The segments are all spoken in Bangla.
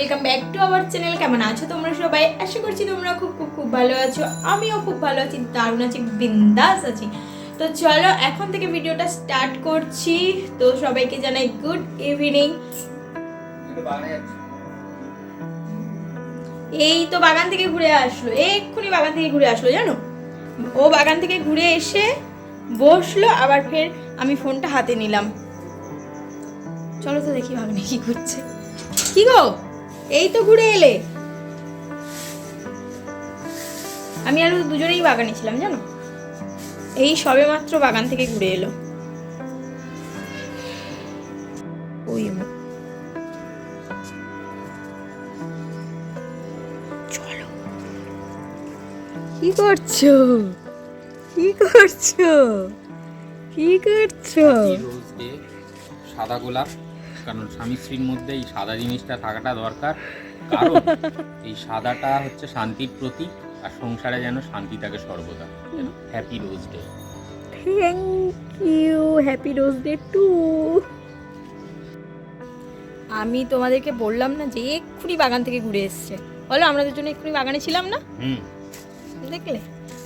Welcome back to our channel কেমন আছো তোমরা সবাই? আশা করছি তোমরা খুব খুব খুব ভালো আছো। আমিও খুব ভালো আছি, দারুণ আছি, বিন্দাস আছি। তো চলো, এখন থেকে ভিডিওটা স্টার্ট করছি। তো সবাইকে জানাই গুড ইভিনিং এই তো বাগান থেকে ঘুরে আসলো। এক্ষুনি বাগান থেকে ঘুরে আসলো, জানো? ও বাগান থেকে ঘুরে এসে বসল, আবার ফের আমি ফোনটা হাতে নিলাম। চলো তো দেখি বাগানে কি করছে। কি গো? এই তো ঘুরে এলে। আমি আর দুজনেই বাগানে ছিলাম, জানো? এই সবে মাত্র বাগান থেকে ঘুরে এলো। ওই চলো। কি করছ? কি করছ? কি করছ? সাদা গোলাপ। কারণ স্বামী স্ত্রীর মধ্যে এই সাদা জিনিসটা থাকাটা দরকার। কারণ এই সাদাটা হচ্ছে শান্তির প্রতীক আর সংসারে যেন শান্তি থাকে সর্বদা happy rose day thank you happy rose day to আমি তোমাদেরকে বললাম না যে এক্ষুনি বাগান থেকে ঘুরে এসছে। বলো আমরা দুজনে এক্ষুনি বাগানে ছিলাম না? হুম। দেখলে?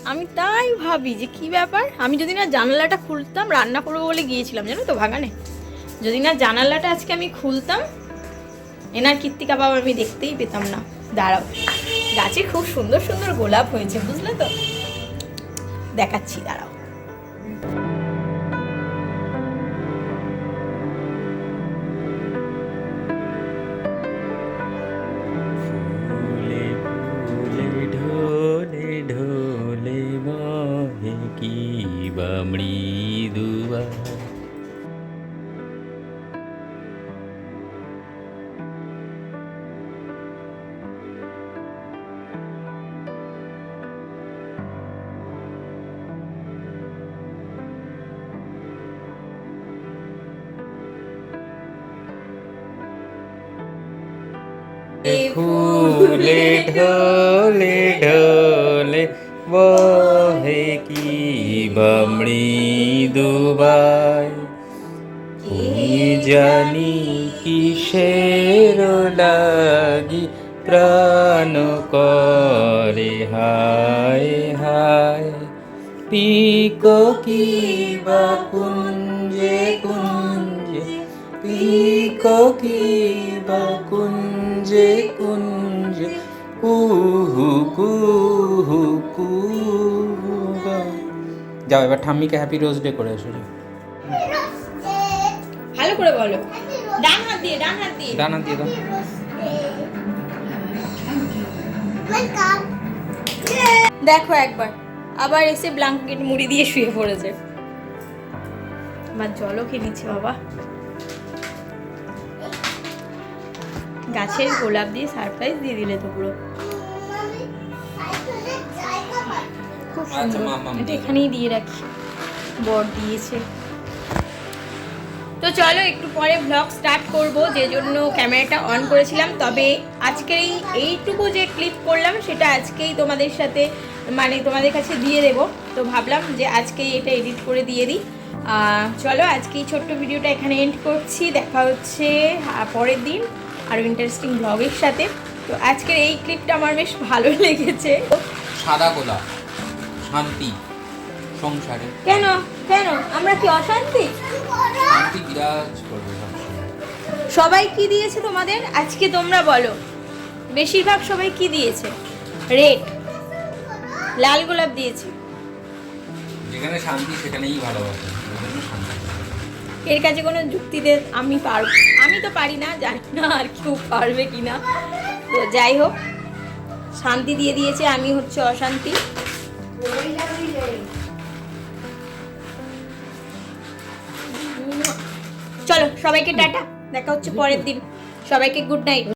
আমি তাই ভাবি যে কি ব্যাপার? আমি যদি না জানালাটা খুলতাম রান্না করব বলে গিয়েছিলাম জানো তো বাগানে। যদি না জানালাটা আজকে আমি খুলতাম, এনার কীর্তিকা বাবা আমি দেখতেই পেতাম না। দাঁড়াও, গাছে খুব সুন্দর সুন্দর গোলাপ হয়েছে, বুঝলে তো? দেখাচ্ছি, দাঁড়াও। ফুলে ঢোলে ঢোলে, বহে কি বা মৃদুবাই কি জানি কিসের লাগি, প্রাণ করে হায় হায়। পিকো কি বা কুঞ্জে কুঞ্জে, পিকো কি বা কুঞ্জে কুহু কুহু কুহু যাও এবার ঠাম্মিকে হ্যাপি রোজ ডে করে এসো ভালো করে বলো। ডান হাত দিয়ে ডান হাত দিয়ে। ডানা দিয়ে দাও। দেখো একবার আবার এসে ব্ল্যাঙ্কেট মুড়ি দিয়ে শুয়ে পড়েছে। আমার জলও খেয়ে নিচ্ছে বাবা। গাছের গোলাপ দিয়ে সারপ্রাইজ দিয়ে দিলে তো পুরো। খুব আচ্ছা, সুন্দর। এটা এখানেই দিয়ে রাখি। বর দিয়েছে। তো চলো একটু পরে ব্লগ স্টার্ট করব যে জন্য ক্যামেরাটা অন করেছিলাম। তবে আজকের এই এইটুকু যে ক্লিপ করলাম সেটা আজকেই তোমাদের সাথে মানে তোমাদের কাছে দিয়ে দেব। তো ভাবলাম যে আজকেই এটা এডিট করে দিয়ে দিই। চলো আজকে এই ছোট্ট ভিডিওটা এখানে এন্ড করছি। দেখা হচ্ছে পরের দিন। আরও ইন্টারেস্টিং ব্লগের সাথে। তো আজকের এই ক্লিপটা আমার বেশ ভালো লেগেছে। সাদা গোলাপ শান্তি সংসারে। কেন? কেন? আমরা কি অশান্তি? শান্তি বিরাজ করবে সবাই কি দিয়েছে তোমাদের? আজকে তোমরা বলো। বেশিরভাগ সবাই কি দিয়েছে? রেড লাল গোলাপ দিয়েছে। যেখানে শান্তি সেখানেই ভালোবাসা। এর কাছে কোনো যুক্তি দে আমি পারব আমি তো পারি না, জানি না আর কেউ পারবে কি না তো যাই হোক, শান্তি দিয়ে দিয়েছে, আমি হচ্ছে অশান্তি। চলো, সবাইকে টাটা। দেখা হচ্ছে পরের দিন। সবাইকে গুড নাইট